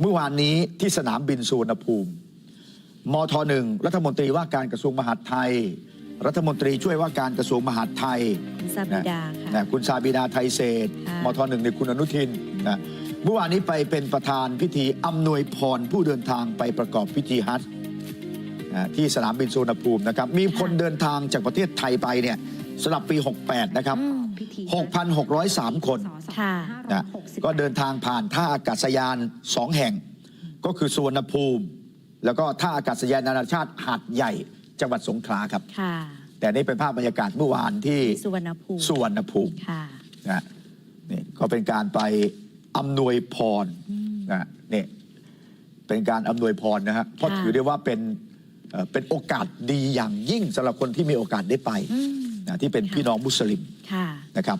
เมื่อวานนี้ที่สนามบินสุวรรณภูมิ มทหนึ่งรัฐมนตรีว่าการกระทรวงมหาดไทย รัฐมนตรีช่วยว่าการกระทรวงมหาดไทยคุณซาบิดาค่ะ นะคุณซาบิดาไทยเศรษฐ์ค่ะ มทหนึ่งในคุณอนุทินนะเมื่อวานนี้ไปเป็นประธานพิธีอำนวยพรผู้เดินทางไปประกอบพิธีฮัจญ์นะที่สนามบินสุวรรณภูมินะครับมีคนเดินทางจากประเทศไทยไปเนี่ยสำหรับปี 68 นะครับ อืม 6,603 คนค่ะนะก็เดินทางผ่านท่าอากาศยานสองแห่ง ก็คือสุวรรณภูมิ แล้วก็ท่าอากาศยานนานาชาติหาดใหญ่จังหวัดสงขลาครับ ค่ะ แต่นี่เป็นภาพบรรยากาศเมื่อวานที่สุวรรณภูมิสุวรรณภูมิค่ะนะนี่ก็เป็นการไปอำนวยพรนะนี่เป็นการอำนวยพรนะฮะเพราะค่ะถือได้ว่าเป็นเอ่อเป็นโอกาสดีอย่างยิ่งสำหรับคนที่มีโอกาสได้ไปอืม นะที่เป็นค่ะพี่น้องมุสลิมค่ะนะครับ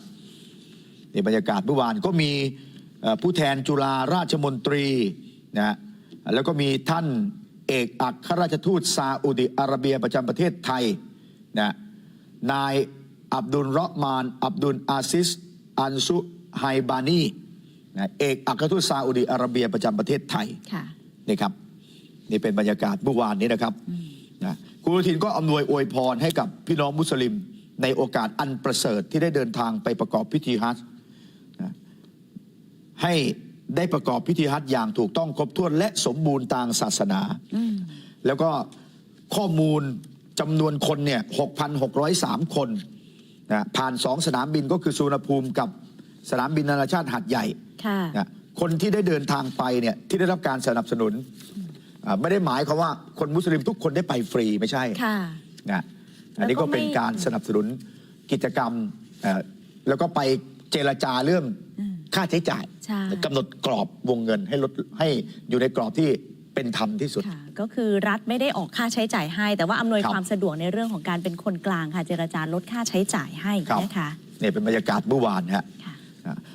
ในบรรยากาศเมื่อวานก็มีเอ่อผู้แทนจุฬาราชมนตรีนะฮะแล้วก็มีท่านเอกอัครราชทูตซาอุดิอาระเบียประจำประเทศไทยนะนายอับดุลเราะห์มาน อับดุลอาซิส อันซุไฮบานีนะเอกอัครราชทูตซาอุดิอาระเบียประจำประเทศไทยค่ะนี่ครับนี่เป็นบรรยากาศเมื่อวานนี้นะครับนะคุณอนุทินก็อำนวยอวยพรให้กับพี่น้องมุสลิม ในโอกาสอันประเสริฐที่ได้เดินทางไปประกอบพิธีฮัจญ์นะให้ได้ประกอบพิธีฮัจญ์อย่างถูกต้องครบถ้วนและสมบูรณ์ตามศาสนาอืมแล้วก็ข้อมูลจำนวนคนเนี่ย 6,603 คนนะผ่านสองสนามบินก็คือสุวรรณภูมิกับสนามบินนานาชาติหัดใหญ่ค่ะนะคนที่ได้เดินทางไปเนี่ยที่ได้รับการสนับสนุนอ่าไม่ได้หมายความว่าคนมุสลิมทุกคนได้ไปฟรีไม่ใช่ค่ะนะ อันนี้ก็เป็นการสนับสนุนกิจกรรมเอ่อแล้วก็ไปเจรจาเรื่องอืมค่าใช้จ่ายใช่กำหนดกรอบวงเงินให้ลดให้อยู่ในกรอบที่เป็นธรรมที่สุดค่ะก็คือรัฐไม่ได้ออกค่าใช้จ่ายให้ แต่ว่าอำนวยครับความสะดวกในเรื่องของการเป็นคนกลางค่ะ เจรจาลดค่าใช้จ่ายให้ครับนะคะเนี่ยเป็นบรรยากาศเมื่อวานฮะค่ะอะ